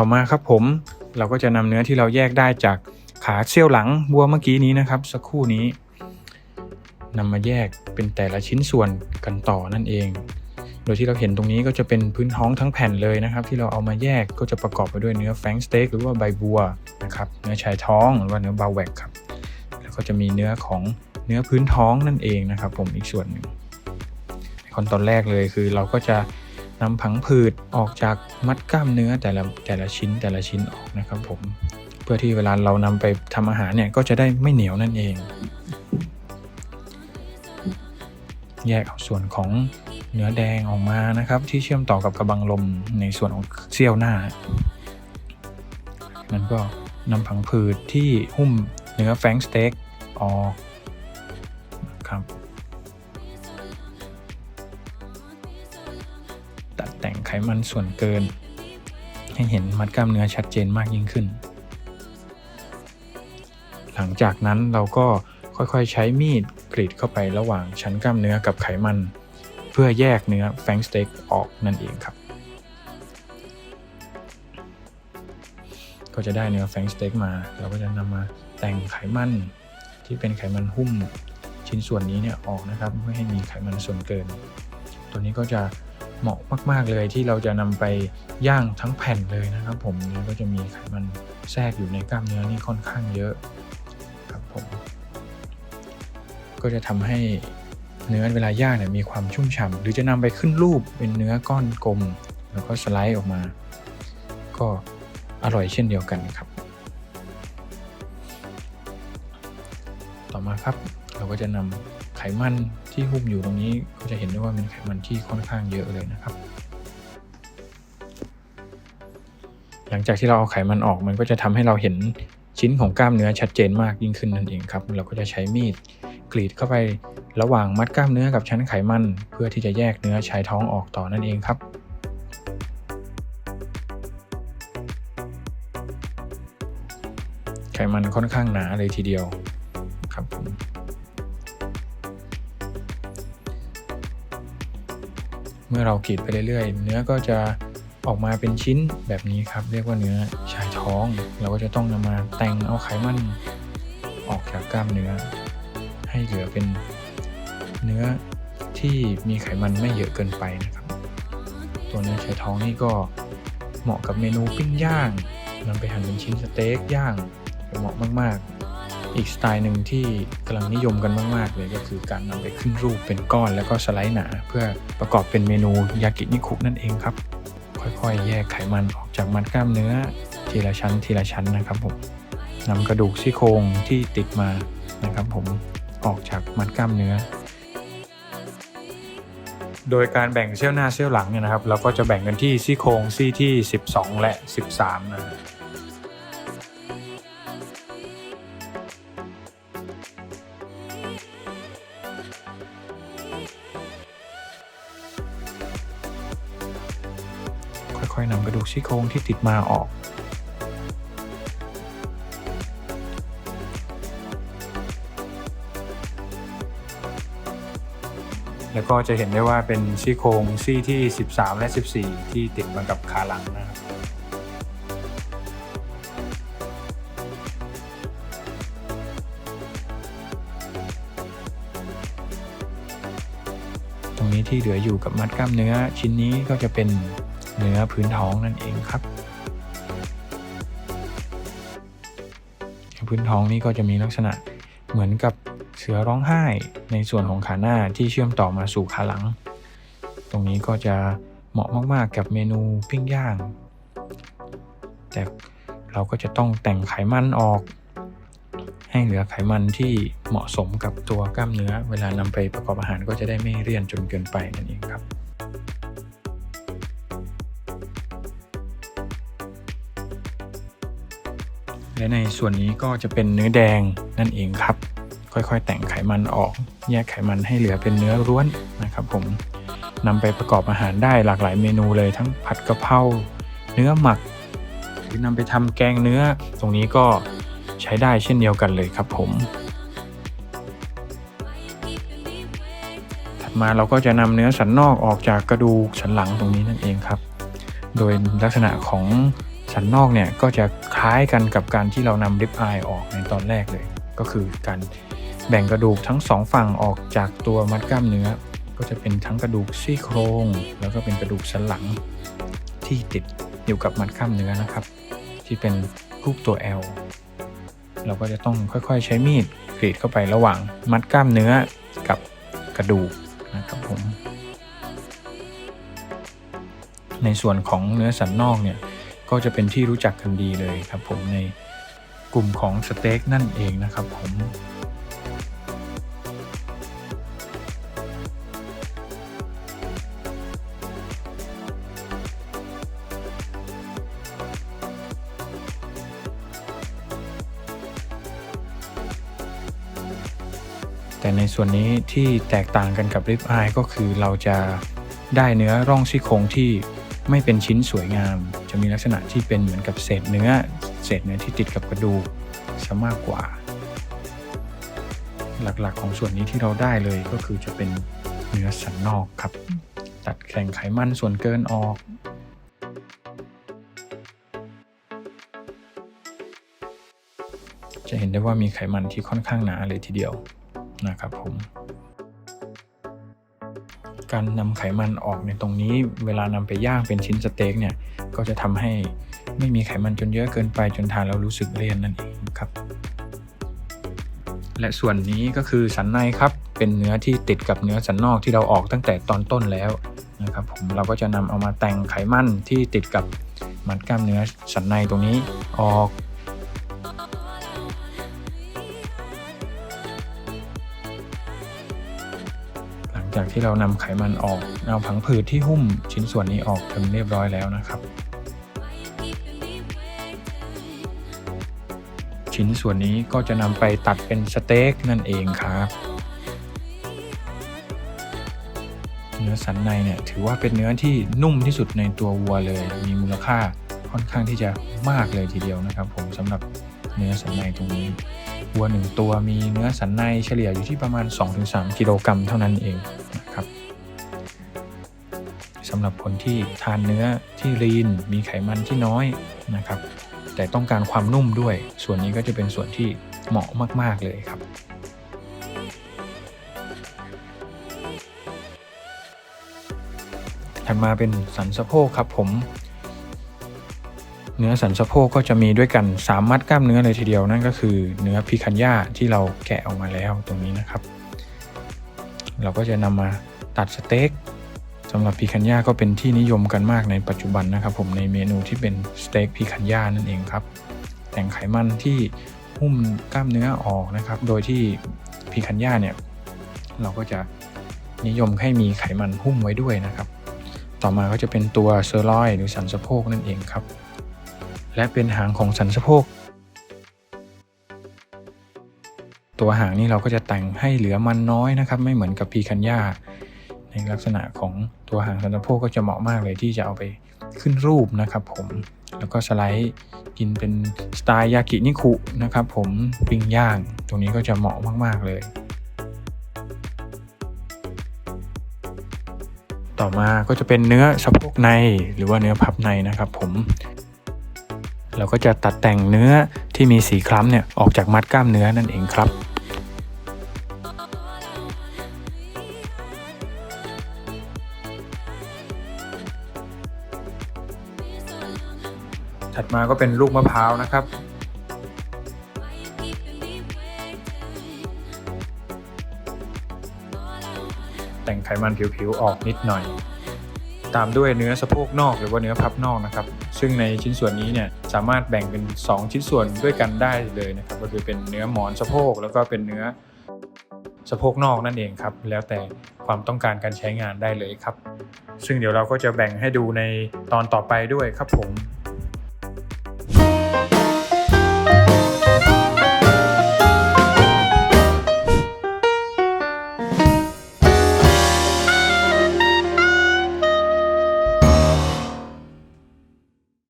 ต่อมาครับผมเราก็จะนำเนื้อที่เราแยกได้จากขาเซี่ยวหลังวัวเมื่อกี้นี้นะครับ สักครู่นี้นำมาแยกเป็นแต่ละชิ้นส่วนกันต่อนั่นเอง โดยที่เราเห็นตรงนี้ก็จะเป็นพื้นท้องทั้งแผ่นเลยนะครับ ที่เราเอามาแยกก็จะประกอบไปด้วยเนื้อแฟงสเต็กหรือว่าใบบัวนะครับเนื้อชายท้องหรือว่าเนื้อบาแวกครับแล้วก็จะมีเนื้อของเนื้อพื้นท้องนั่นเองนะครับ ผมอีกส่วนหนึ่งขั้นตอนแรกเลยคือเราก็จะ นำผังผืดออกจากมัดกล้ามเนื้อแต่ละแต่ละชิ้นแต่ละชิ้นออกนะครับผมเพื่อที่เวลาเรานำไปทำอาหารเนี่ยก็จะได้ไม่เหนียวนั่นเอง แยกเอาส่วนของเนื้อแดงออกมานะครับ ที่เชื่อมต่อกับกระบังลมในส่วนของเซี่ยวหน้านั้นก็นำผังผืดที่หุ้มเนื้อแฟงสเต็กออก ไขมันส่วนเกิน ให้เห็นมัดกล้ามเนื้อชัดเจนมากยิ่งขึ้น หลังจากนั้นเราก็ค่อยๆ ใช้มีดกรีดเข้าไประหว่างชั้นกล้ามเนื้อกับไขมัน เพื่อแยกเนื้อแฟงสเต็กออกนั่นเองครับ ก็จะได้เนื้อแฟงสเต็กมา เราก็จะนำมาแต่งไขมันที่เป็นไขมันหุ้มชิ้นส่วนนี้เนี่ยออกนะครับไม่อให้มีไขมันส่วนเกิน ตัวนี้ก็จะ เหมาะมาก ๆ เลยที่เราจะนำไปย่างทั้งแผ่นเลยนะครับ ผมแล้วก็จะมีไขมันแทรกอยู่ในกล้ามเนื้อนี่ค่อนข้างเยอะครับผม ก็จะทำให้เนื้อเวลาย่างเนี่ยมีความชุ่มฉ่ำหรือจะนำไปขึ้นรูปเป็นเนื้อก้อนกลม แล้วก็สไลด์ออกมา ก็อร่อยเช่นเดียวกันครับ ต่อมาครับเราก็จะนำ ไขมันที่หุ้มอยู่ตรงนี้ก็จะเห็นได้ว่าเป็นไขมันที่ค่อนข้างเยอะเลยนะครับ หลังจากที่เราเอาไขมันออกมันก็จะทำให้เราเห็นชิ้นของกล้ามเนื้อชัดเจนมากยิ่งขึ้นนั่นเองครับ เราก็จะใช้มีดกรีดเข้าไประหว่างมัดกล้ามเนื้อกับชั้นไขมัน เพื่อที่จะแยกเนื้อชายท้องออกต่อนั่นเองครับไขมันค่อนข้างหนาเลยทีเดียว เมื่อเรากรีดไปเรื่อยๆ เนื้อก็จะออกมาเป็นชิ้นแบบนี้ครับ เรียกว่าเนื้อชายท้อง เราก็จะต้องนำมาแต่งเอาไขมันออกจากกล้ามเนื้อ ให้เหลือเป็นเนื้อที่มีไขมันไม่เยอะเกินไปนะครับ ตัวเนื้อชายท้องนี่ก็เหมาะกับเมนูปิ้งย่างนำไปหั่นเป็นชิ้นสเต็กย่างเหมาะมากๆ อีกสไตล์หนึ่งที่กำลังนิยมกันมากๆ เลยก็คือการนำไปขึ้นรูปเป็นก้อนแล้วก็สไลด์หนา เพื่อประกอบเป็นเมนูยากินิคุนั่นเองครับ ค่อยๆ แยกไขมันออกจากมัดกล้ามเนื้อ ทีละชั้นทีละชั้นนะครับผมนำกระดูกซี่โครงที่ติดมานะครับผมออกจากมัดกล้ามเนื้อ โดยการแบ่งเซี่ยวหน้าเซี่ยวหลังเนี่ยนะครับ เราก็จะแบ่งกันที่ซี่โครงซี่ที่ 12 และ 13 นะครับ นำกระดูกซี่โครงที่ติดมาออก แล้วก็จะเห็นได้ว่าเป็นซี่โครงซี่ที่ 13 และ 14 ที่ติดมากับขาหลังนะครับตรงนี้ที่เหลืออยู่กับมัดกล้ามเนื้อชิ้นนี้ก็จะเป็น เนื้อพื้นท้องนั่นเองครับ พื้นท้องนี่ก็จะมีลักษณะเหมือนกับเสือร้องไห้ในส่วนของขาหน้าที่เชื่อมต่อมาสู่ขาหลัง ตรงนี้ก็จะเหมาะมาก ๆ กับเมนูปิ้งย่าง แต่เราก็จะต้องแต่งไขมันออก ให้เหลือไขมันที่เหมาะสมกับตัวกล้ามเนื้อ เวลานำไปประกอบอาหารก็จะได้ไม่เลี่ยนจนเกินไปนั่นเองครับ และในส่วนนี้ก็จะเป็นเนื้อแดงนั่นเองครับ ค่อยๆ แต่งไขมันออก แยกไขมันให้เหลือเป็นเนื้อล้วนนะครับ ผมนำไปประกอบอาหารได้หลากหลายเมนูเลยทั้งผัดกะเพราเนื้อหมัก หรือนำไปทำแกงเนื้อ ตรงนี้ก็ใช้ได้เช่นเดียวกันเลยครับผม ถัดมาเราก็จะนำเนื้อสันนอกออกจากกระดูกสันหลังตรงนี้นั่นเองครับ โดยลักษณะของ สันนอกเนี่ยก็จะคล้ายกันกับการที่เรานำริบอายออกในตอนแรกเลย ก็คือการแบ่งกระดูกทั้งสองฝั่งออกจากตัวมัดกล้ามเนื้อ ก็จะเป็นทั้งกระดูกซี่โครง แล้วก็เป็นกระดูกสันหลังที่ติดอยู่กับมัดกล้ามเนื้อนะครับ ที่เป็นรูปตัว L เราก็จะต้องค่อยๆ ใช้มีดกรีดเข้าไประหว่างมัดกล้ามเนื้อกับกระดูกนะครับผมในส่วนของเนื้อสันนอกเนี่ย ก็จะเป็นที่รู้จักกันดีเลยครับผมในกลุ่มของสเต็กนั่นเองนะครับผมแต่ในส่วนนี้ที่แตกต่างกันกับริบอายก็คือเราจะได้เนื้อร่องซี่โครงที่ ไม่เป็นชิ้นสวยงาม จะมีลักษณะที่เป็นเหมือนกับเศษเนื้อ เศษเนื้อที่ติดกับกระดูกซะมากกว่า หลักๆของส่วนนี้ที่เราได้เลยก็คือจะเป็นเนื้อสันนอกครับ ตัดแข่งไขมันส่วนเกินออกจะเห็นได้ว่ามีไขมันที่ค่อนข้างหนาเลยทีเดียวนะครับผม การนำไขมันออกในตรงนี้ เวลานำไปย่างเป็นชิ้นสเต็กเนี่ย ก็จะทำให้ไม่มีไขมันจนเยอะเกินไปจนทานแล้วรู้สึกเลี่ยนนั่นเองครับ และส่วนนี้ก็คือสันในครับ เป็นเนื้อที่ติดกับเนื้อสันนอกที่เราออกตั้งแต่ตอนต้นแล้วนะครับผมเราก็จะนำเอามาแต่งไขมันที่ติดกับมัดกล้ามเนื้อสันในตรงนี้ออก ที่เรานำไขมันออกเอาผังผืดที่หุ้มชิ้นส่วนนี้ออกจนเรียบร้อยแล้วนะครับ ชิ้นส่วนนี้ก็จะนำไปตัดเป็นสเต็กนั่นเองครับเนื้อสันในเนี่ยถือว่าเป็นเนื้อที่นุ่มที่สุดในตัววัวเลย มีมูลค่า อนข้างที่จะมากเลยทีเดียวนะครับ ผมสำหรับเนื้อสันในตรงนี้วัวหนึ่งตัวมีเนื้อสันในเฉลี่ยอยู่ที่ประมาณ 2-3 กิโลกรัมเท่านั้นเองนะครับสำหรับคนที่ทานเนื้อที่ลีนมีไขมันที่น้อยนะครับ แต่ต้องการความนุ่มด้วย ส่วนนี้ก็จะเป็นส่วนที่เหมาะมาก ๆ เลยครับถัดมาเป็นสันสะโพกครับผม เนื้อสันสะโพกก็จะมีด้วยกัน 3 มัดกล้ามเนื้อเลยทีเดียวนั่นก็คือเนื้อพิคันย่าที่เราแกะออกมาแล้วตรงนี้นะครับ เราก็จะนำมาตัดสเต็กสำหรับพิคันย่าก็เป็นที่นิยมกันมากในปัจจุบันนะครับ ผมในเมนูที่เป็นสเต็กพิคันย่านั่นเองครับ แต่งไขมันที่หุ้มกล้ามเนื้อออกนะครับ โดยที่พิคันย่าเนี่ยเราก็จะนิยมให้มีไขมันหุ้มไว้ด้วยนะครับ ต่อมาก็จะเป็นตัวเซอร์ลอยหรือสันสะโพกนั่นเองครับ และเป็นหางของสันสะโพก ตัวหางนี่เราก็จะแต่งให้เหลือมันน้อยนะครับ ไม่เหมือนกับพีคันย่าในลักษณะของตัวหางสันสะโพกก็จะเหมาะมากเลยที่จะเอาไปขึ้นรูปนะครับผมแล้วก็สไลด์กินเป็นสไตล์ยากินิคุนะครับผมปิ้งย่าง ตรงนี้ก็จะเหมาะมาก ๆ เลย ต่อมาก็จะเป็นเนื้อสะโพกในหรือว่าเนื้อพับในนะครับผม เราก็จะตัดแต่งเนื้อที่มีสีคล้ำเนี่ยออกจากมัดกล้ามเนื้อนั่นเองครับถัดมาก็เป็นลูกมะพร้าวนะครับแต่งไขมันผิวๆออกนิดหน่อย ตามด้วยเนื้อสะโพกนอกหรือว่าเนื้อพับนอกนะครับ ซึ่งในชิ้นส่วนนี้เนี่ยสามารถแบ่งเป็น 2 ชิ้นส่วนด้วยกันได้เลยนะครับก็คือเป็นเนื้อหมอนสะโพกแล้วก็เป็นเนื้อสะโพกนอกนั่นเองครับ แล้วแต่ความต้องการการใช้งานได้เลยครับ ซึ่งเดี๋ยวเราก็จะแบ่งให้ดูในตอนต่อไปด้วยครับผม